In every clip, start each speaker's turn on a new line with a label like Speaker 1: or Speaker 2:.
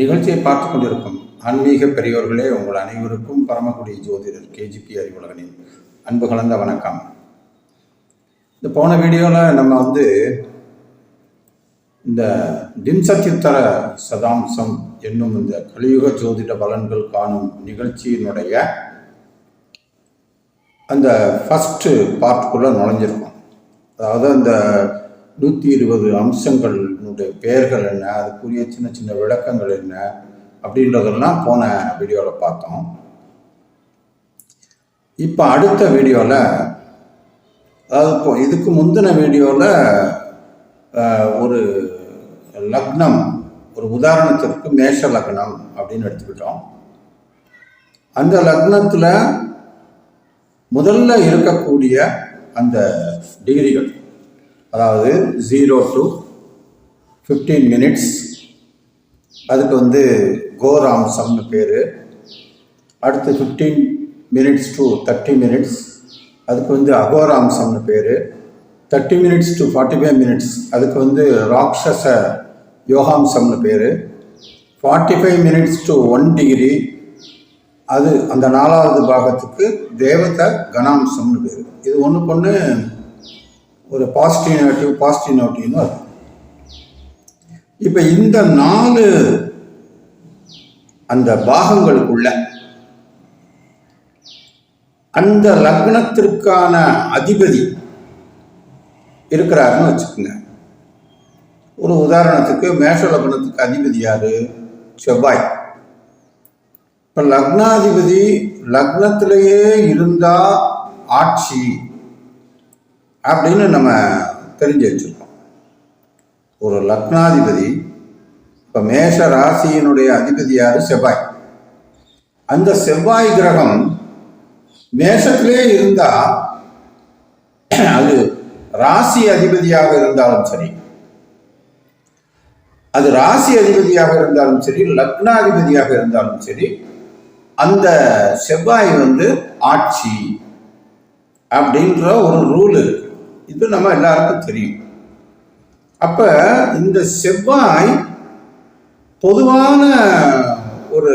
Speaker 1: நிகழ்ச்சியை பார்த்து கொண்டிருக்கும் ஆன்மீக பெரியோர்களே உங்கள் அனைவருக்கும் பரமக்குடி ஜோதிடர் கேஜிபி அறிவுலகனின் அன்பு கலந்த வணக்கம். இந்த போன வீடியோவில் நம்ம வந்து இந்த தின்சத்யுத்தர சதாம்சம் என்னும் இந்த கலியுக ஜோதிட பலன்கள் காணும் நிகழ்ச்சியினுடைய அந்த ஃபஸ்ட்டு பார்ட்டுக்குள்ளே நுழைஞ்சிருக்கோம். அதாவது அந்த நூற்றி இருபது அம்சங்கள் அதனுடைய பெயர்கள் என்ன அதுக்குரிய சின்ன சின்ன விளக்கங்கள் என்ன அப்படின்றதெல்லாம் போன வீடியோவில் பார்த்தோம். இப்போ அடுத்த வீடியோவில் அதாவது இப்போ இதுக்கு முந்தின வீடியோவில் ஒரு லக்னம் ஒரு உதாரணத்திற்கு மேஷ லக்னம் அப்படின்னு எடுத்துக்கிட்டோம். அந்த லக்னத்தில் முதல்ல இருக்கக்கூடிய அந்த டிகிரிகள் அதாவது ஜீரோ டு ஃபிஃப்டீன் மினிட்ஸ் அதுக்கு வந்து கோராம்சம்னு பேர். அடுத்து fifteen minutes to thirty minutes அதுக்கு வந்து அகோராம்சம்னு பேர். Thirty minutes to forty five minutes அதுக்கு வந்து ராட்சச யோகாம்சம்னு பேர். Forty five minutes to one degree அது அந்த நாலாவது பாகத்துக்கு தேவத கணாம்சம்னு பேர். இது ஒன்றுக்கு ஒன்று ஒரு பாசிட்டிவ் நெகட்டிவ் பாசிட்டிவ் நெகட்டிவ்னு அது இப்போ இந்த நாலு அந்த பாகங்களுக்குள்ள அந்த லக்னத்திற்கான அதிபதி இருக்கிறாருன்னு வச்சுக்கோங்க. ஒரு உதாரணத்துக்கு மேஷ லக்னத்துக்கு அதிபதி யார்? செவ்வாய். இப்போ லக்னாதிபதி லக்னத்திலேயே இருந்தால் ஆட்சி அப்படின்னு நம்ம தெரிஞ்சு வச்சிருக்கோம். ஒரு லக்னாதிபதி இப்போ மேஷ ராசியினுடைய அதிபதியார் செவ்வாய். அந்த செவ்வாய் கிரகம் மேஷத்திலே இருந்தா அது ராசி அதிபதியாக இருந்தாலும் சரி அது ராசி அதிபதியாக இருந்தாலும் சரி லக்னாதிபதியாக இருந்தாலும் சரி அந்த செவ்வாய் வந்து ஆட்சி அப்படின்ற ஒரு ரூல் இருக்கு. இது நம்ம எல்லாருக்கும் தெரியும். அப்ப இந்த செவ்வாய் பொதுவான ஒரு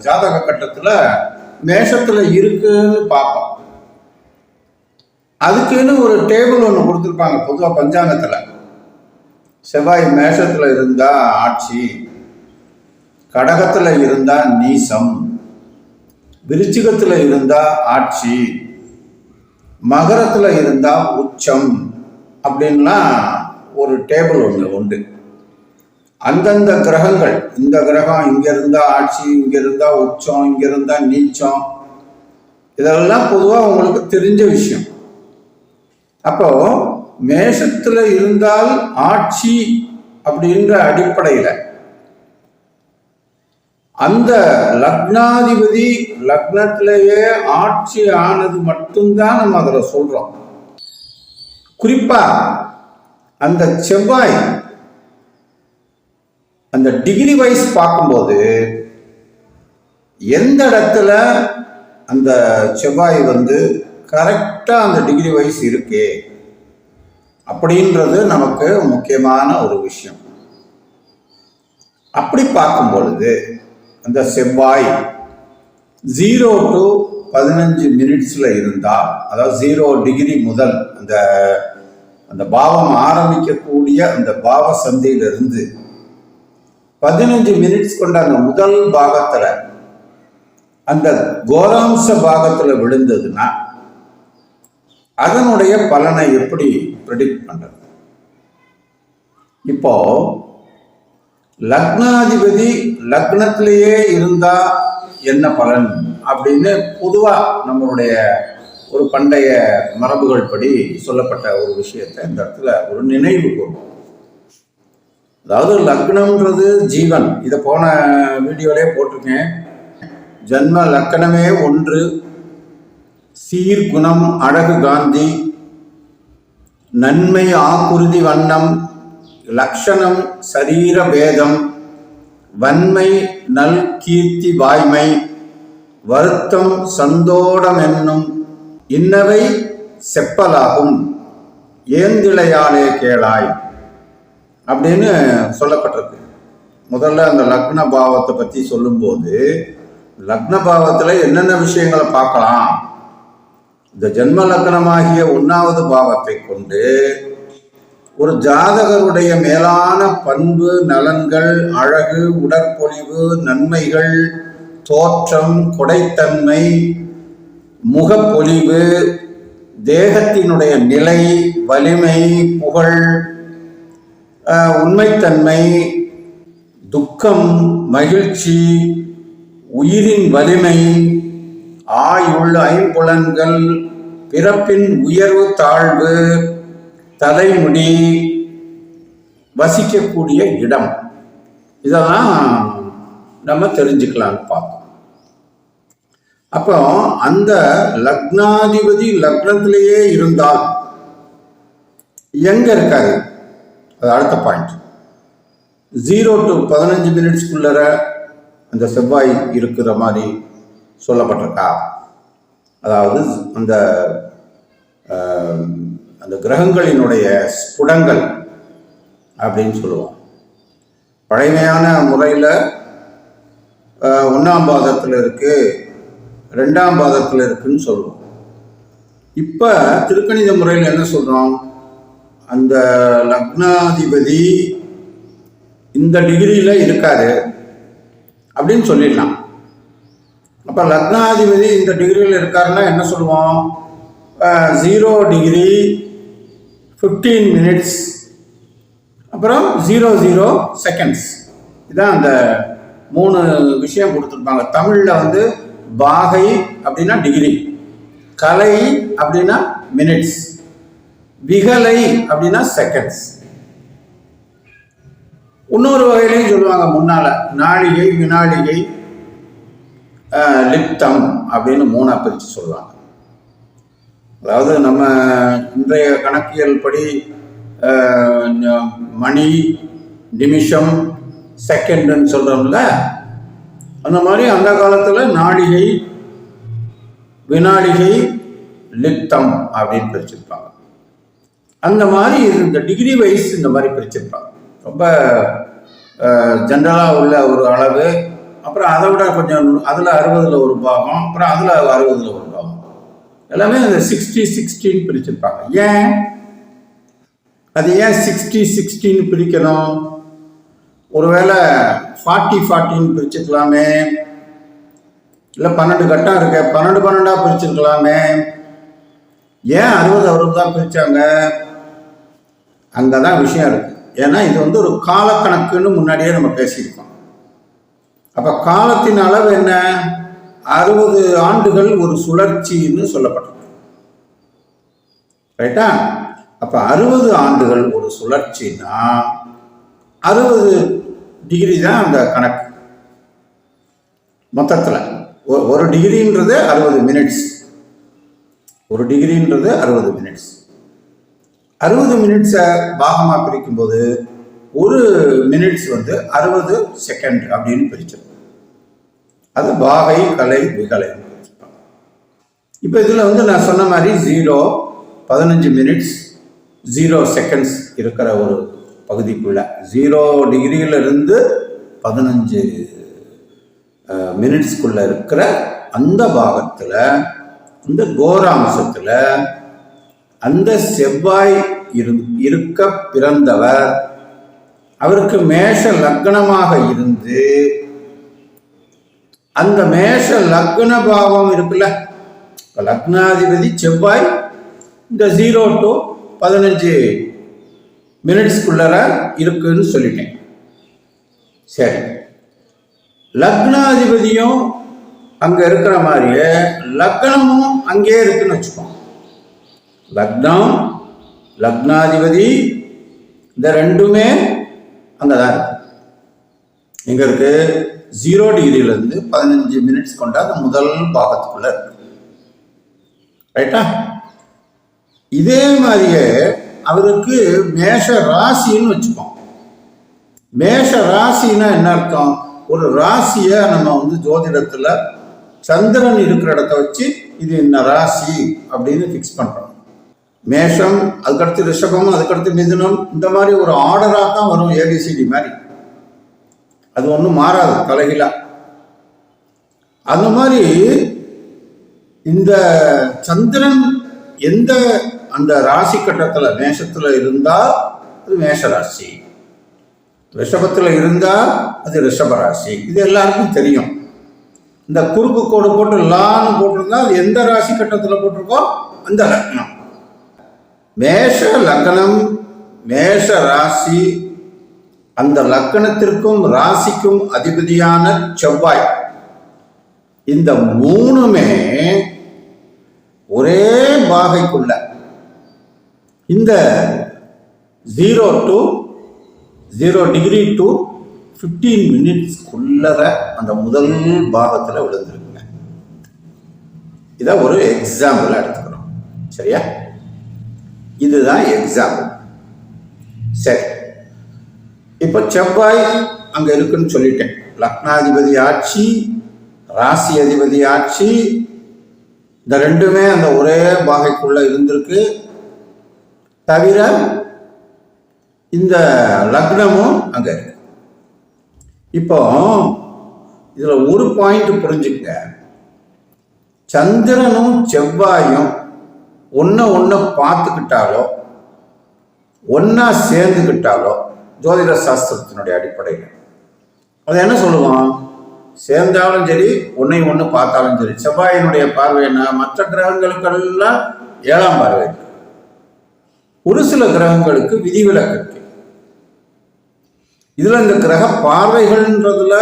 Speaker 1: ஜாதக கட்டத்துல மேஷத்துல இருக்குன்னு பார்ப்போம் அதுக்குன்னு ஒரு டேபிள் ஒன்று கொடுத்துருப்பாங்க பொதுவாக பஞ்சாங்கத்தில். செவ்வாய் மேஷத்தில் இருந்தா ஆட்சி கடகத்தில் இருந்தா நீசம் விருச்சிகத்தில் இருந்தா ஆட்சி மகரத்தில் இருந்தா உச்சம் அப்படின்லாம் ஒரு டேபிள் ஒன்று உண்டு. அந்தந்த கிரகங்கள் இந்த கிரகம் இங்க இருந்தா ஆட்சி இங்க இருந்தா உச்சம் இங்க இருந்தா நீச்சம் இதெல்லாம் பொதுவாக உங்களுக்கு தெரிஞ்ச விஷயம். அப்போ மேஷத்துல இருந்தால் ஆட்சி அப்படின்ற அடிப்படையில் அந்த லக்னாதிபதி லக்னத்திலேயே ஆட்சி ஆனது மட்டும்தான் நம்ம அதில் சொல்றோம். குறிப்பா அந்த செவ்வாய் அந்த டிகிரி வைஸ் பார்க்கும்போது எந்த இடத்துல அந்த செவ்வாய் வந்து கரெக்டாக அந்த டிகிரி வைஸ் இருக்கே அப்படின்றது நமக்கு முக்கியமான ஒரு விஷயம். அப்படி பார்க்கும் பொழுது அந்த செவ்வாய் ஜீரோ டு பதினஞ்சு மினிட்ஸில் இருந்தால் அதாவது ஜீரோ டிகிரி முதல் அந்த அந்த பாவம் ஆரம்பிக்கக்கூடிய அந்த பாவ சந்தையிலிருந்து பதினஞ்சு மினிட்ஸ் கொண்ட அந்த முதல் பாகத்தில் அந்த கோராம்ச பாகத்தில் விழுந்ததுன்னா அதனுடைய பலனை எப்படி ப்ரிடிக்ட் பண்றது? இப்போ லக்னாதிபதி லக்னத்திலேயே இருந்தா என்ன பலன்? அப்படின்னு பொதுவா நம்மளுடைய ஒரு பண்டைய மரபுகள் படி சொல்லப்பட்ட ஒரு விஷயத்தை இந்த இடத்துல ஒரு நினைவு கூறும். அதாவது லக்னம்ன்றது ஜீவன். இதை போன வீடியோலே போட்டிருக்கேன். ஜன்ம லக்கணமே ஒன்று. சீர்குணம் அழகு காந்தி. நன்மை ஆக்குருதி வண்ணம். லக்ஷணம் சரீர பேதம். வன்மை நல் கீர்த்தி வாய்மை. வருத்தம் சந்தோடம் என்னும் இன்னவை செப்பலாகும். ஏந்திழையாலே கேளாய். அப்படின்னு சொல்லப்பட்டிருக்கு. முதல்ல அந்த லக்ன பாவத்தை பற்றி சொல்லும்போது லக்ன பாவத்தில் என்னென்ன விஷயங்களை பார்க்கலாம்? இந்த ஜென்ம லக்னமாகிய ஒன்றாவது பாவத்தை கொண்டு ஒரு ஜாதகருடைய மேலான பண்பு நலன்கள் அழகு உடற்பொழிவு நன்மைகள் தோற்றம் கொடைத்தன்மை முகப்பொலிவு தேகத்தினுடைய நிலை வலிமை புகழ் உண்மைத்தன்மை துக்கம் மகிழ்ச்சி உயிரின் வலிமை ஆயுள் ஐம்புலன்கள் பிறப்பின் உயர்வு தாழ்வு தலைமுடி வசிக்கக்கூடிய இடம். இதெல்லாம் நம்ம தெரிஞ்சுக்கலாம்னு பார்ப்போம். அப்போ அந்த லக்னாதிபதி லக்னத்திலேயே இருந்தால் எங்க இருக்காரு? அது அடுத்த பாயிண்ட் ஜீரோ டு பதினஞ்சு மினிட்ஸ்க்குள்ளர அந்த செவ்வாய் இருக்கிற மாதிரி சொல்லப்பட்டிருக்கா? அதாவது அந்த அந்த கிரகங்களினுடைய ஸ்புடங்கள் அப்படின்னு சொல்லுவோம். பழமையான முறையில் ஒன்றாம் பாதத்தில் இருக்குது ரெண்டாம் பாதத்தில் இருக்குன்னு சொல்லுவோம் இப்போ திருக்கணித முறையில் என்ன சொல்கிறோம் அந்த லக்னாதிபதி இந்த டிகிரியில் இருக்காரு அப்படின்னு சொல்லிடலாம். அப்போ லக்னாதிபதி இந்த டிகிரியில் இருக்காருன்னா என்ன சொல்லுவோம்? ஜீரோ டிகிரி ஃபிஃப்டீன் மினிட்ஸ் அப்புறம் ஜீரோ ஜீரோ செகண்ட்ஸ் இதான் அந்த மூணு விஷயம் கொடுத்துருப்பாங்க. தமிழில் வந்து பாகை அப்படின்னா டிகிரி கலை அப்படின்னா மினிட்ஸ் விகலை அப்படின்னா செகண்ட்ஸ் இன்னொரு வகையிலையும் சொல்லுவாங்க முன்னால. நாழிகை வினாடிகை லிப்தம் அப்படின்னு மூணா பிரித்து சொல்லுவாங்க. அதாவது நம்ம இன்றைய கணக்கியல் படி மணி நிமிஷம் செகண்டுன்னு சொல்கிறோம்ல அந்த மாதிரி அந்த காலத்தில் நாடிகை வினாடிகை லித்தம் அப்படின்னு பிரிச்சிருப்பாங்க. அந்த மாதிரி இந்த டிகிரி வைஸ் இந்த மாதிரி பிரிச்சிருப்பாங்க. ரொம்ப ஜென்ரலாக உள்ள ஒரு அளவு அப்புறம் அதை விட கொஞ்சம் அதில் அறுபதில் ஒரு பாகம் அப்புறம் அதில் அறுபதில் ஒரு பாகம். எல்லாமே அந்த சிக்ஸ்டி சிக்ஸ்டின்னு பிரிச்சிருப்பாங்க. ஏன்? அது ஏன் சிக்ஸ்டி சிக்ஸ்டின்னு பிரிக்கணும்? ஒருவேளை ஃபார்ட்டி ஃபார்ட்டின்னு பிரிச்சுக்கலாமே. இல்லை பன்னெண்டு கட்டம் இருக்கு பன்னெண்டு பன்னெண்டாக பிரிச்சிருக்கலாமே ஏன் அறுபது அறுபது தான் பிரித்தாங்க அங்கே தான் விஷயம் இருக்கு. ஏன்னா இது வந்து ஒரு காலக்கணக்குன்னு முன்னாடியே நம்ம பேசியிருக்கோம். அப்போ காலத்தின் அளவு என்ன? அறுபது ஆண்டுகள் ஒரு சுழற்சின்னு சொல்லப்பட்டது. ரைட்டா அப்போ அறுபது ஆண்டுகள் ஒரு சுழற்சின்னா அறுபது டிகிரி தான் அந்த கணக்கு. மொத்தத்தில். ஒரு டிகிரின்றது அறுபது மினிட்ஸ் ஒரு டிகிரின்றது அறுபது மினிட்ஸ் அறுபது மினிட்ஸை பாகமாக பிரிக்கும்போது ஒரு மினிட்ஸ் வந்து அறுபது செகண்ட் அப்படின்னு பிரிச்சிருக்கும் அது பாகை கலை விகலை இப்போ இதில் வந்து நான் சொன்ன மாதிரி ஜீரோ பதினஞ்சு மினிட்ஸ் ஜீரோ செகண்ட்ஸ் இருக்கிற ஒரு பகுதிக்குள்ள. ஜீரோ டிகிரியிலிருந்து பதினஞ்சு மினிட்ஸ்க்குள்ளே இருக்கிற அந்த பாகத்தில் இந்த கோராம்சத்தில் அந்த செவ்வாய் இரு இருக்க பிறந்தவர் அவருக்கு மேஷ லக்னமாக இருந்து அந்த மேஷ லக்ன பாவம் இருக்குல்ல லக்னாதிபதி செவ்வாய் இந்த ஜீரோ டு பதினஞ்சு மினிட்ஸ்குள்ளார இருக்குன்னு சொல்லிட்டேன். சரி. லக்னாதிபதியும் அங்கே இருக்கிற மாதிரியே லக்னமும் அங்கே இருக்குன்னு வச்சுப்போம் லக்னம் லக்னாதிபதி இந்த ரெண்டுமே அங்கே தான் இருக்கு. எங்க இருக்கு? ஜீரோ டிகிரியிலேருந்து பதினஞ்சு மினிட்ஸ் கொண்ட அந்த முதல் பாகத்துக்குள்ள இருக்கு. ரைட்டா இதே மாதிரியே அவருக்கு மேஷ ராசின்னு வச்சுப்போம். மேஷ ராசின்னா என்ன அர்த்தம்? ஒரு ராசியை நம்ம வந்து ஜோதிடத்துல சந்திரன் இருக்கிற இடத்த வச்சு இது என்ன ராசி அப்படின்னு ஃபிக்ஸ் பண்றோம். மேஷம் அதுக்கடுத்து ரிஷபம் அதுக்கடுத்து மிதுனம் இந்த மாதிரி ஒரு ஆர்டராக தான் வரும் ஏபிசிடி மாதிரி. அது ஒன்றும் மாறாது தலைகிலா அந்த மாதிரி இந்த சந்திரன் எந்த அந்த ராசி கட்டத்தில் மேஷத்தில் இருந்தால் அது மேஷ ராசி. ரிஷபத்தில் இருந்தால் அது ரிஷப ராசி. இது எல்லாருக்கும் தெரியும். இந்த குறுக்கு கோடு போட்டு லான்னு போட்டிருந்தா அது எந்த ராசி கட்டத்தில் போட்டிருக்கோ அந்த லக்னம். மேஷ லக்னம் மேஷ ராசி அந்த லக்கணத்திற்கும் ராசிக்கும் அதிபதியான செவ்வாய். இந்த மூணுமே ஒரே பாகைக்குள்ள. இந்த zero to zero degree to fifteen மினிட்ஸ்க்குள்ளத அந்த முதல் பாகத்தில் விழுந்திருக்குங்க. இதை ஒரு எக்ஸாம்பிளாக எடுத்துக்கிறோம் சரியா? இதுதான் எக்ஸாம்பிள் சரி. இப்போ செவ்வாய் அங்கே இருக்குன்னு சொல்லிட்டேன். லக்னாதிபதி ஆட்சி ராசி அதிபதி ஆட்சி இந்த ரெண்டுமே அந்த ஒரே பாகைக்குள்ளே இருந்திருக்கு. தவிர இந்த லக்னமும் அங்கே இருக்கு. இப்போ இதில் ஒரு பாயிண்ட் புரிஞ்சுக்க. சந்திரனும் செவ்வாயும் ஒன்று ஒன்று பார்த்துக்கிட்டாலோ ஒன்றா சேர்ந்துக்கிட்டாலோ ஜோதிட சாஸ்திரத்தினுடைய அடிப்படையில். அது என்ன சொல்லுவோம் சேர்ந்தாலும் சரி ஒன்றை ஒன்று பார்த்தாலும் சரி. செவ்வாயினுடைய பார்வை என்ன? மற்ற கிரகங்களுக்கெல்லாம் ஏழாம் பார்வை. ஒரு சில கிரகங்களுக்கு விதிவிலக்கு இருக்கு இதுல இந்த கிரக பார்வைகள்ன்றதுல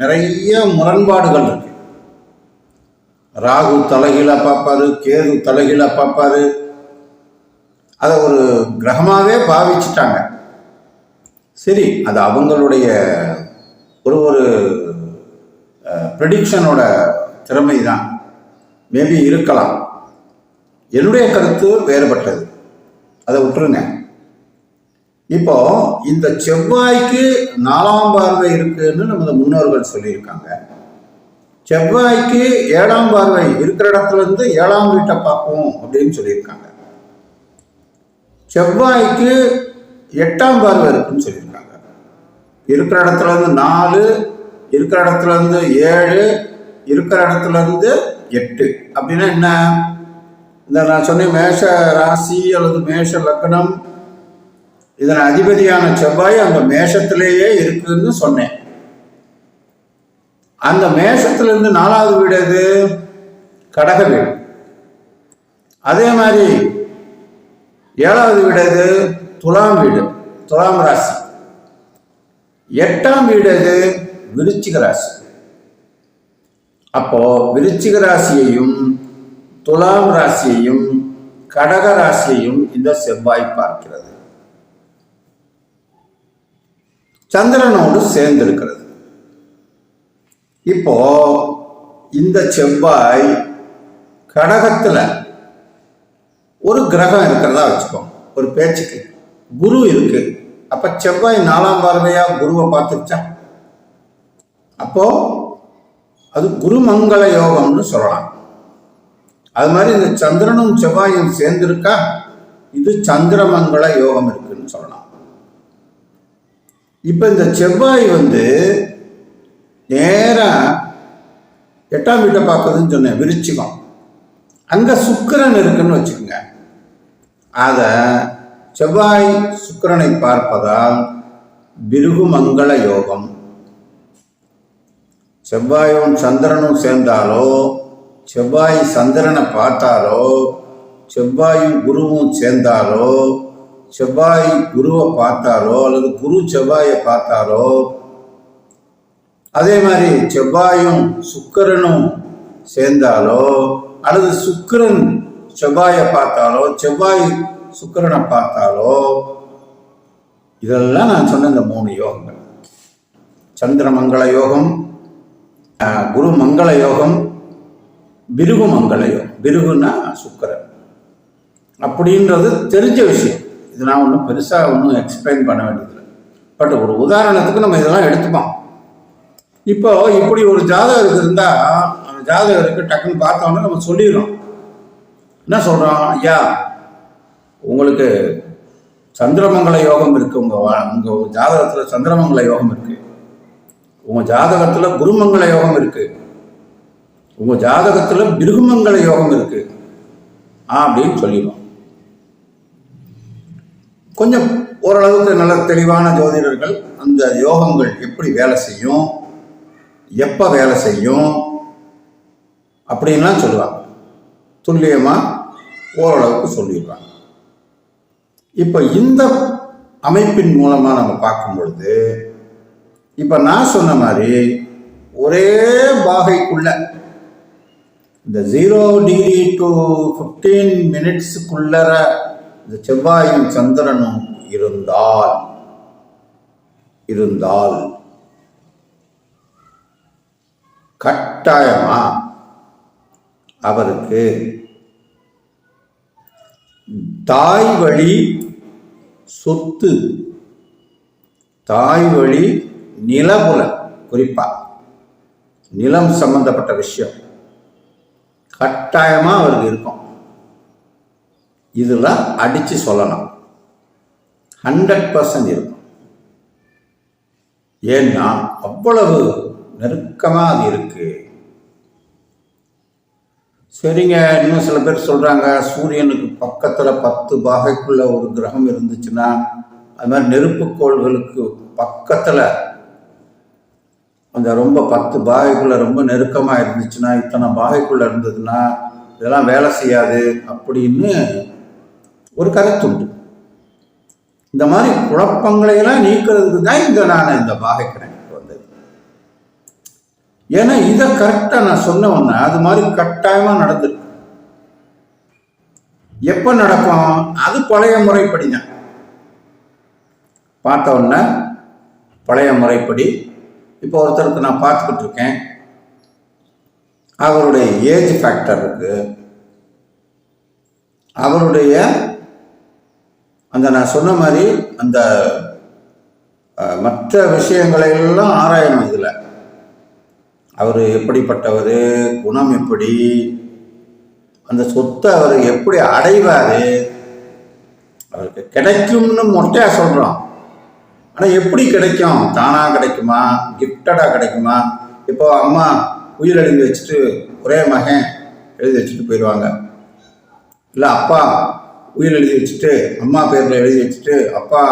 Speaker 1: நிறைய முரண்பாடுகள் இருக்கு. ராகு தலைகீழா பார்ப்பாரு கேது தலைகீழா பார்ப்பாரு. அதை ஒரு கிரகமாவே பாவிச்சிட்டாங்க. சரி அது அவங்களுடைய ஒரு ஒரு ப்ரெடிக்ஷனோட திறமை தான் மேபி இருக்கலாம். என்னுடைய கருத்து வேறுபட்டது. அதை விட்டுருங்க. இப்போ இந்த செவ்வாய்க்கு நாலாம் பார்வை இருக்குன்னு நமது முன்னோர்கள் சொல்லியிருக்காங்க. செவ்வாய்க்கு ஏழாம் பார்வை இருக்கிற இடத்துல இருந்து ஏழாம் வீட்டை பார்ப்போம் அப்படின்னு சொல்லியிருக்காங்க. செவ்வாய்க்கு எட்டாம் பார்வை இருக்குன்னு சொல்லியிருக்காங்க. இருக்கிற இடத்துல இருந்து நாலு இருக்கிற இடத்துல இருந்து ஏழு இருக்கிற இடத்துல இருந்து எட்டு அப்படின்னா என்ன? இந்த நான் சொன்னேன் மேஷ ராசி அல்லது மேஷ லக்னம் இதன் அதிபதியான செவ்வாய் அந்த மேஷத்திலேயே இருக்குதுன்னு சொன்னேன். அந்த மேஷத்திலிருந்து நாலாவது வீடு எது? கடக வீடு. அதே மாதிரி ஏழாவது வீடு எது? துலாம் வீடு துலாம் ராசி. எட்டாம் வீடு எது? விருச்சிக ராசி. அப்போ விருச்சிக ராசியையும் துலாம் ராசியையும் கடக ராசியையும் இந்த செவ்வாய் பார்க்கிறது. சந்திரனோடு சேர்ந்திருக்கிறது. இப்போ இந்த செவ்வாய் கடகத்துல ஒரு கிரகம் இருக்கிறதா வச்சுக்கோங்க ஒரு பேச்சுக்கு. குரு இருக்கு. அப்ப செவ்வாய் நாலாம் பார்வையா குருவை பார்த்துச்சா அப்போ அது குருமங்கள யோகம்னு சொல்லலாம். அது மாதிரி இந்த சந்திரனும் செவ்வாயும் சேர்ந்திருக்கா? இது சந்திரமங்கள யோகம் இருக்குன்னு சொல்லலாம். இப்ப இந்த செவ்வாய் வந்து நேரா எட்டாம் வீட்டை பார்க்குதுன்னு சொன்னேன் விருச்சிகம். அங்க சுக்கிரன் இருக்குன்னு வச்சுக்கோங்க. அத செவ்வாய் சுக்கரனை பார்ப்பதால் பிருகுமங்கள யோகம். செவ்வாயும் சந்திரனும் சேர்ந்தாலோ செவ்வாய் சந்திரனை பார்த்தாலோ செவ்வாயும் குருவும் சேர்ந்தாலோ செவ்வாய் குருவை பார்த்தாலோ அல்லது குரு செவ்வாயை பார்த்தாலோ அதே மாதிரி செவ்வாயும் சுக்கிரனும் சேர்ந்தாலோ அல்லது சுக்கரன் செவ்வாயை பார்த்தாலோ செவ்வாய் சுக்கிரனை பார்த்தாலோ இதெல்லாம் நான் சொன்ன இந்த மூணு யோகங்கள். சந்திரமங்கள யோகம் குரு மங்கள யோகம் பிருகு மங்கள பிருகுன்னா சுக்கரன். அப்படின்றது தெரிஞ்ச விஷயம். இது நான் ஒன்றும் பெருசாக ஒன்றும் எக்ஸ்பிளைன் பண்ண வேண்டியதில்லை. பட் ஒரு உதாரணத்துக்கு நம்ம இதெல்லாம் எடுத்துப்போம். இப்போ இப்படி ஒரு ஜாதகருக்கு இருந்தால் அந்த ஜாதகருக்கு டக்குன்னு பார்த்தோன்னே நம்ம சொல்லிடுறோம். என்ன சொல்கிறோம் ஐயா உங்களுக்கு சந்திரமங்கல யோகம் இருக்குது உங்கள் வா- உங்கள் ஜாதகத்தில் சந்திரமங்கல யோகம் இருக்குது உங்கள் ஜாதகத்தில் குருமங்கள யோகம் இருக்குது உங்க ஜாதகத்துல மிருகமங்கள யோகம் இருக்கு. அப்படின்னு சொல்லிடுவோம். கொஞ்சம் ஓரளவுக்கு நல்ல தெளிவான ஜோதிடர்கள் அந்த யோகங்கள் எப்படி வேலை செய்யும் எப்போ வேலை செய்யும் அப்படின்லாம் சொல்லுவாங்க. துல்லியமாக ஓரளவுக்கு சொல்லிடுவாங்க. இப்போ இந்த அமைப்பின் மூலமாக நம்ம பார்க்கும் பொழுது இப்போ நான் சொன்ன மாதிரி ஒரே பாகைக்குள்ள இந்த ஜீரோ டிகிரி டு ஃபிஃப்டீன் மினிட்ஸுக்குள்ளர இந்த செவ்வாயும் சந்திரனும் இருந்தால் இருந்தால் கட்டாயமா அவருக்கு தாய் வழி சொத்து தாய் வழி நிலபுலம் குறிப்பா நிலம் சம்பந்தப்பட்ட விஷயம். கட்டாயமாக அவருக்கு இருக்கும். இதில் அடித்து சொல்லலாம். ஹண்ட்ரட் பர்சன்ட் இருக்கும். ஏன்னா அவ்வளவு நெருக்கமாக அது இருக்குது சரிங்க இன்னும் சில பேர் சொல்கிறாங்க சூரியனுக்கு பக்கத்தில் பத்து பாகைக்குள்ள ஒரு கிரகம் இருந்துச்சுன்னா அது மாதிரி நெருப்புக்கோள்களுக்கு பக்கத்தில் அந்த ரொம்ப பத்து பாகைக்குள்ள ரொம்ப நெருக்கமா இருந்துச்சுன்னா இத்தனை பாகைக்குள்ளே இருந்ததுன்னா இதெல்லாம் வேலை செய்யாது அப்படின்னு ஒரு கருத்துண்டு. இந்த மாதிரி குழப்பங்களை எல்லாம் நீக்கிறதுக்கு தான் இந்த நான் இந்த பாகை கணக்கு வந்தது. ஏன்னா இதை கரெக்டாக நான் சொன்ன உடனே அது மாதிரி கட்டாயமாக நடந்திருக்கு. எப்போ நடக்கும்? அது பழைய முறைப்படி தான். பார்த்த உடனே பழைய முறைப்படி இப்போ ஒருத்தருக்கு நான் பார்த்துக்கிட்டு இருக்கேன் அவருடைய ஏஜ் ஃபேக்டர் இருக்கு. அவருடைய அந்த நான் சொன்ன மாதிரி அந்த மற்ற விஷயங்களை எல்லாம் ஆராயணும் இதில். அவர் எப்படிப்பட்டவர் குணம் எப்படி அந்த சொத்தை அவர் எப்படி அடைவார் அவருக்கு கிடைக்கும்னு மொட்டையாக சொல்கிறோம் ஆனால் எப்படி கிடைக்கும்? தானாக கிடைக்குமா? கிஃப்டடாக கிடைக்குமா? இப்போ அம்மா உயிர் எழுதி வச்சுட்டு ஒரே மகன் எழுதி வச்சுட்டு போயிடுவாங்க. இல்லை அப்பா உயிர் எழுதி வச்சுட்டு அம்மா பேரில் எழுதி வச்சுட்டு அப்பா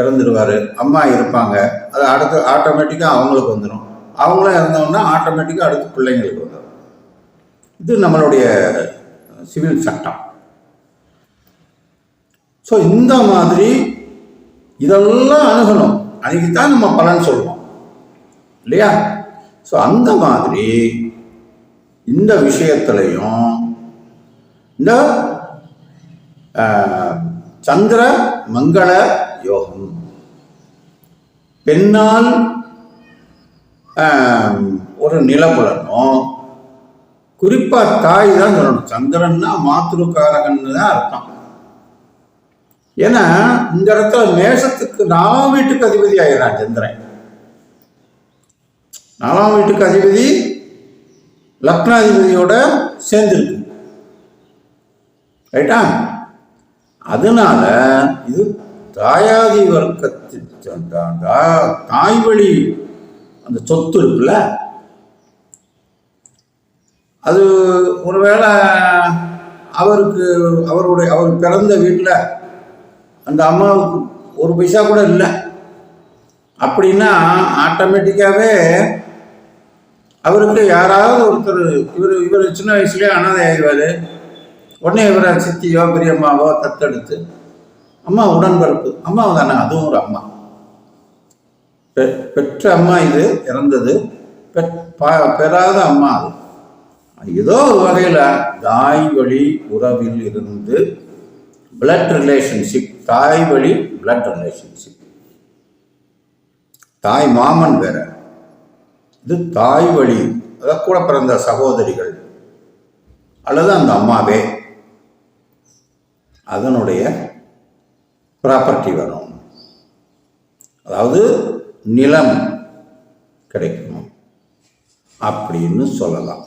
Speaker 1: இறந்துடுவார். அம்மா இருப்பாங்க. அது அடுத்து ஆட்டோமேட்டிக்காக அவங்களுக்கு வந்துடும் அவங்களும் இறந்தோன்னா ஆட்டோமேட்டிக்காக அடுத்து பிள்ளைங்களுக்கு வந்துடும் இது நம்மளுடைய சிவில் சட்டம். ஸோ இந்த மாதிரி இதெல்லாம் அணுகணும். அன்னைக்குதான் தான் நம்ம பலன் சொல்லுவோம் இல்லையா? ஸோ அந்த மாதிரி இந்த விஷயத்துலையும் இந்த சந்திர மங்கள யோகம். பெண்ணால் ஒரு நிலபுலனும் குறிப்பாக தாய் தான் சொல்லணும். சந்திரன்னா மாத்திருக்காரகன்னு தான் அர்த்தம். ஏன்னா இந்த இடத்துல மேஷத்துக்கு நாலாம் வீட்டுக்கு அதிபதி ஆகிறான் சந்திரன். நாலாம் வீட்டுக்கு அதிபதி லக்னாதிபதியோட சேர்ந்துருக்கு ரைட்டா அதனால இது தாயாதி வர்க்கத்தின் தாய் வழி அந்த சொத்து இருக்குல்ல? அது ஒருவேளை அவருக்கு அவருடைய அவர் பிறந்த வீட்டில் அந்த அம்மாவுக்கு ஒரு பைசா கூட இல்லை. அப்படின்னா ஆட்டோமேட்டிக்காகவே அவருக்கு யாராவது ஒருத்தர் இவர் இவர் சின்ன வயசுலேயே அனாதை ஆயிடுவார். உடனே இவரை சித்தியோ பெரியம்மாவோ தத்தெடுத்து அம்மா உடன்பிறப்பு அம்மா தானே அதுவும் ஒரு அம்மா. பெ- பெற்ற அம்மா இது இறந்தது. பெற் பெறாத அம்மா அது. ஏதோ ஒரு வகையில் தாய் வழி உறவில் இருந்து பிளட் ரிலேஷன்ஷிப் தாய் வழி பிளட் ரிலேஷன்ஷிப் தாய் மாமன் வேற. இது தாய் வழி. அதாவது கூட பிறந்த சகோதரிகள். அல்லது அந்த அம்மாவே. அதனுடைய ப்ராப்பர்ட்டி வரும் அதாவது நிலம் கிடைக்கும். அப்படின்னு சொல்லலாம்.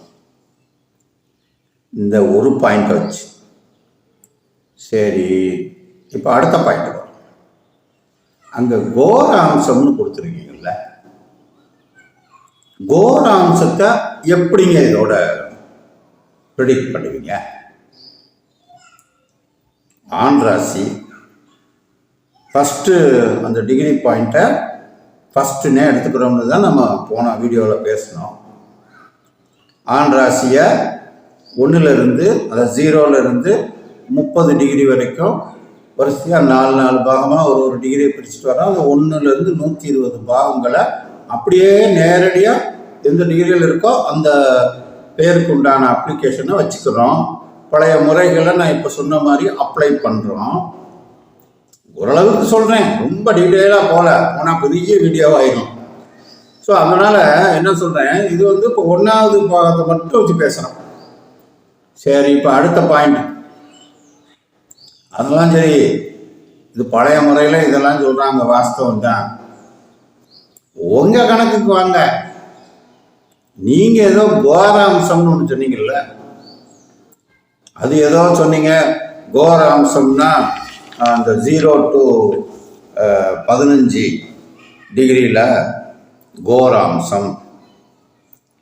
Speaker 1: இந்த ஒரு பாயிண்ட் வச்சு. சரி இப்போ அடுத்த பாயிண்ட் வரும். அங்கே கோர அம்சம்னு கொடுத்துருக்கீங்கல்ல கோராம்சத்தை எப்படிங்க இதோட ப்ரிடிக்ட் பண்ணுவீங்க? ஆண் ராசி ஃபஸ்ட்டு அந்த டிகிரி பாயிண்ட்டை ஃபஸ்ட்டுனே எடுத்துக்கிறோம்னு தான் நம்ம போன வீடியோவில் பேசினோம். ஆண் ராசியை ஒன்றுலேருந்து அதாவது ஜீரோலேருந்து முப்பது டிகிரி வரைக்கும் வரிசையாக நாலு நாலு பாகமாக ஒரு ஒரு டிகிரியை பிரிச்சுட்டு வரோம் அந்த ஒன்றுலேருந்து நூற்றி இருபது பாகங்களை அப்படியே நேரடியாக எந்த டிகிரியில் இருக்கோ அந்த பேருக்கு உண்டான அப்ளிகேஷனை வச்சுக்கிறோம். பழைய முறைகளை நான் இப்போ சொன்ன மாதிரி அப்ளை பண்ணுறோம் ஓரளவுக்கு சொல்கிறேன் ரொம்ப டீட்டெயிலாக போகல போனால் பெரிய வீடியோ ஆயிடும் ஸோ அதனால் என்ன சொல்கிறேன் இது வந்து இப்போ ஒன்றாவது பாகத்தை மட்டும் வச்சு பேசுகிறோம் சரி இப்போ அடுத்த பாயிண்ட் அதெல்லாம் சரி. இது பழைய முறையில் இதெல்லாம் சொல்கிறாங்க வாஸ்தவம் தான். உங்கள் கணக்குக்கு வாங்க. நீங்கள் ஏதோ கோராம்சம்னு ஒன்று சொன்னீங்கல்ல? அது ஏதோ சொன்னீங்க கோராம்சம்னா அந்த ஜீரோ டு பதினஞ்சு டிகிரியில் கோராம்சம்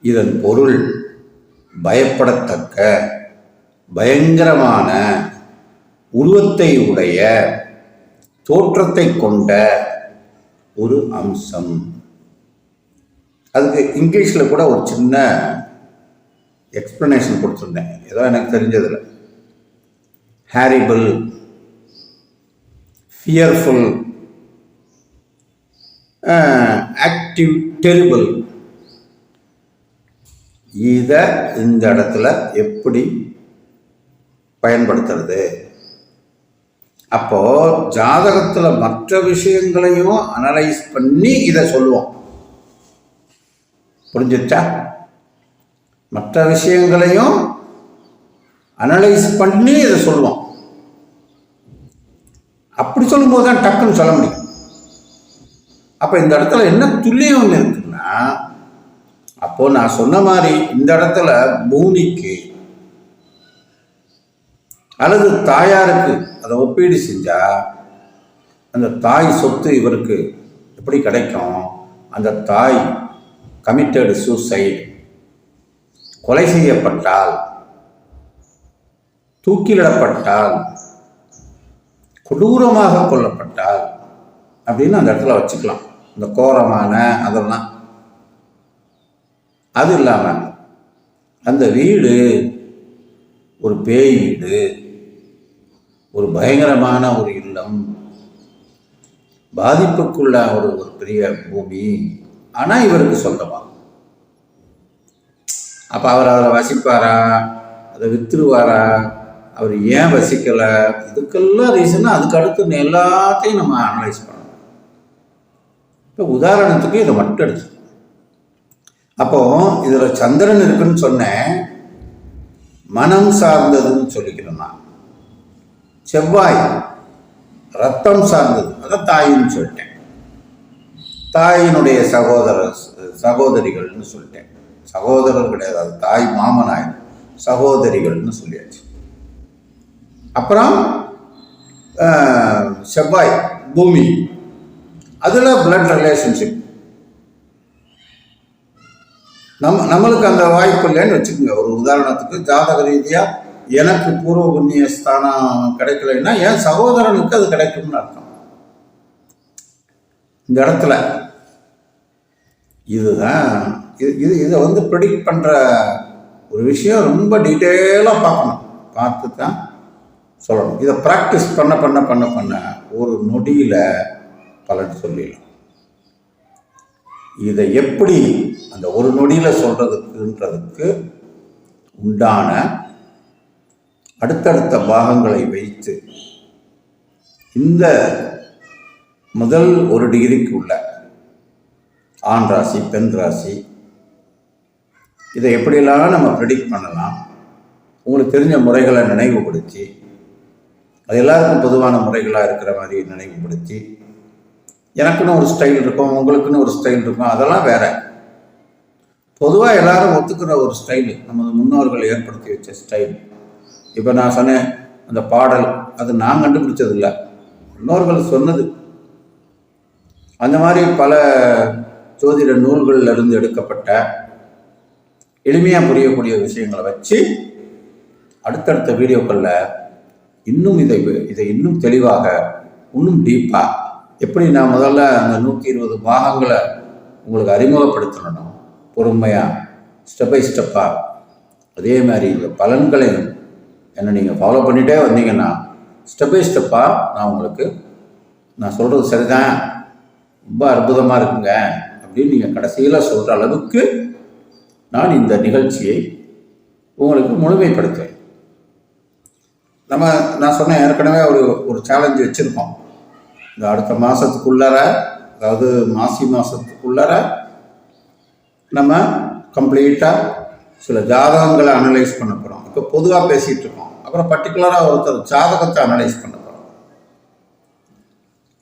Speaker 1: இதன் பொருள் பயப்படத்தக்க பயங்கரமான உருவத்தை உடைய தோற்றத்தை கொண்ட ஒரு அம்சம். அதுக்கு இங்கிலீஷில் கூட ஒரு சின்ன எக்ஸ்ப்ளனேஷன் கொடுத்துருந்தேன். ஏதோ எனக்கு தெரிஞ்சதில். ஹேரிபிள் ஃபியர்ஃபுல் ஆக்டிவ் டெரிபிள் இதை இந்த இடத்துல எப்படி பயன்படுத்துறது? அப்போ ஜாதகத்தில் மற்ற விஷயங்களையும் அனலைஸ் பண்ணி இதை சொல்லுவோம். புரிஞ்சிச்சா? மற்ற விஷயங்களையும் அனலைஸ் பண்ணி இதை சொல்லுவோம். அப்படி சொல்லும்போது தான் டக்குன்னு சொல்ல முடியும். அப்போ இந்த இடத்துல என்ன துல்லியம் இருக்குன்னா அப்போ நான் சொன்ன மாதிரி இந்த இடத்துல பூமிக்கு அல்லது தாயாருக்கு அதை ஒப்பீடு செஞ்சால் அந்த தாய் சொத்து இவருக்கு எப்படி கிடைக்கும்? அந்த தாய் கமிட்டடு சூசைட் கொலை செய்யப்பட்டால் தூக்கிலிடப்பட்டால் கொடூரமாக கொல்லப்பட்டால் அப்படின்னு அந்த இடத்துல வச்சுக்கலாம். இந்த கோரமான அதெல்லாம். அது இல்லாமல் அந்த வீடு ஒரு பேய் வீடு ஒரு பயங்கரமான ஒரு இல்லம். பாதிப்புக்குள்ள ஒரு ஒரு பெரிய பூமி. ஆனால் இவருக்கு சொந்தமா. அப்போ அவர் அதில் வசிப்பாரா? அதை வித்துருவாரா? அவர் ஏன் வசிக்கலை? இதுக்கெல்லாம் ரீசனாக அதுக்கு அடுத்து எல்லாத்தையும் நம்ம அனலைஸ் பண்ணணும். இப்போ உதாரணத்துக்கு இதை மட்டும் எடுத்து அப்போ இதில் சந்திரன் இருக்குன்னு சொன்னேன். மனம் சார்ந்ததுன்னு சொல்லிக்கிறேன் நான் செவ்வாய் ரத்தம் சார்ந்தது. அதான் தாயின்னு சொல்லிட்டேன். தாயினுடைய சகோதர சகோதரிகள்னு சொல்லிட்டேன். சகோதரர் கிடையாது அது தாய் மாமனாயன் சகோதரிகள்னு சொல்லியாச்சு. அப்புறம் செவ்வாய் பூமி. அதில் பிளட் ரிலேஷன்ஷிப் நம் நம்மளுக்கு அந்த வாய்ப்பு இல்லைன்னு வச்சுக்கோங்க. ஒரு உதாரணத்துக்கு ஜாதக ரீதியாக எனக்கு பூர்வ புண்ணிய ஸ்தானம் கிடைக்கலைன்னா என் சகோதரனுக்கு அது கிடைக்கும்னு அர்த்தம். இந்த இடத்துல இதுதான் இது இது இதை வந்து ப்ரிடிக்ட் பண்ணுற ஒரு விஷயம் ரொம்ப டீட்டெயிலாக பார்க்கணும். பார்த்து தான் சொல்லணும். இதை ப்ராக்டிஸ் பண்ண பண்ண பண்ண பண்ண ஒரு நொடியில் பலன் சொல்லிடலாம். இதை எப்படி அந்த ஒரு நொடியில் சொல்கிறதுக்குன்றதுக்கு உண்டான அடுத்தடுத்த பாகங்களை வைத்து இந்த முதல் ஒரு டிகிரிக்கு உள்ள ஆண் ராசி பெண் ராசி இதை எப்படியெல்லாம் நம்ம ப்ரெடிக்ட் பண்ணலாம் உங்களுக்கு தெரிஞ்ச முறைகளை நினைவுபடுத்தி அது எல்லாருக்கும் பொதுவான முறைகளாக இருக்கிற மாதிரி நினைவுபடுத்தி எனக்குன்னு ஒரு ஸ்டைல் இருக்கும் உங்களுக்குன்னு ஒரு ஸ்டைல் இருக்கும் அதெல்லாம் வேற. பொதுவாக எல்லாரும் ஒத்துக்கிற ஒரு ஸ்டைலு நமது முன்னோர்கள் ஏற்படுத்தி வச்ச ஸ்டைல் இப்போ நான் சொன்னேன் அந்த பாடல் அது நான் கண்டுபிடிச்சது இல்லை முன்னோர்கள் சொன்னது. அந்த மாதிரி பல ஜோதிட நூல்களில் இருந்து எடுக்கப்பட்ட எளிமையாக புரியக்கூடிய விஷயங்களை வச்சு அடுத்தடுத்த வீடியோக்களில் இன்னும் இதை இதை இன்னும் தெளிவாக இன்னும் டீப்பாக எப்படி நான் முதல்ல அந்த நூற்றி இருபது பாகங்களை உங்களுக்கு அறிமுகப்படுத்தணும் பொறுமையாக ஸ்டெப் பை ஸ்டெப்பாக அதே மாதிரி இந்த பலன்களையும் என்ன நீங்கள் ஃபாலோ பண்ணிகிட்டே வந்தீங்கன்னா ஸ்டெப் பை ஸ்டெப்பாக நான் உங்களுக்கு நான் சொல்கிறது சரிதான். ரொம்ப அற்புதமாக இருக்குங்க அப்படின்னு நீங்கள் கடைசியில் சொல்கிற அளவுக்கு நான் இந்த நிகழ்ச்சியை உங்களுக்கு முழுமைப்படுத்துவேன். நம்ம நான் சொன்னேன் ஏற்கனவே ஒரு ஒரு சேலஞ்சு வச்சுருக்கோம். இந்த அடுத்த மாதத்துக்குள்ளார அதாவது மாசி மாதத்துக்குள்ளார நம்ம கம்ப்ளீட்டாக சில ஜாதகங்களை அனலைஸ் பண்ண போகிறோம் இப்போ பொதுவாக பேசிகிட்டு இருக்கோம். அப்புறம் பர்டிகுலராக ஒருத்தர் ஜாதகத்தை அனலைஸ் பண்ண போகிறோம்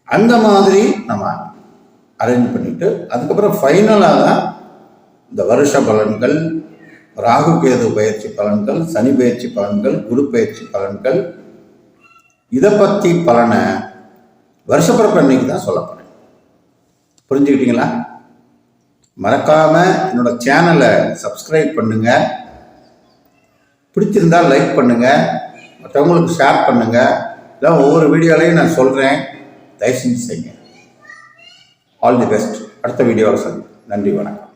Speaker 1: அந்த மாதிரி நம்ம அரேஞ்ச் பண்ணிட்டு அதுக்கப்புறம் ஃபைனலாக தான் இந்த வருஷ பலன்கள் ராகு கேது பயிற்சி பலன்கள் சனி பயிற்சி பலன்கள் குரு பயிற்சி பலன்கள் இதை பற்றி பலனை வருஷப்பிறப்பு அன்னைக்கு தான் சொல்ல போறேன். புரிஞ்சுக்கிட்டீங்களா? மறக்காமல் என்னோட சேனலை சப்ஸ்கிரைப் பண்ணுங்கள் பிடிச்சிருந்தா லைக் பண்ணுங்கள் மற்றவங்களுக்கு ஷேர் பண்ணுங்கள் இல்லை ஒவ்வொரு வீடியோலையும் நான் சொல்கிறேன் தயவு செஞ்சு செய்யுங்க. ஆல் தி பெஸ்ட் அடுத்த வீடியோவில் சந்தி நன்றி வணக்கம்.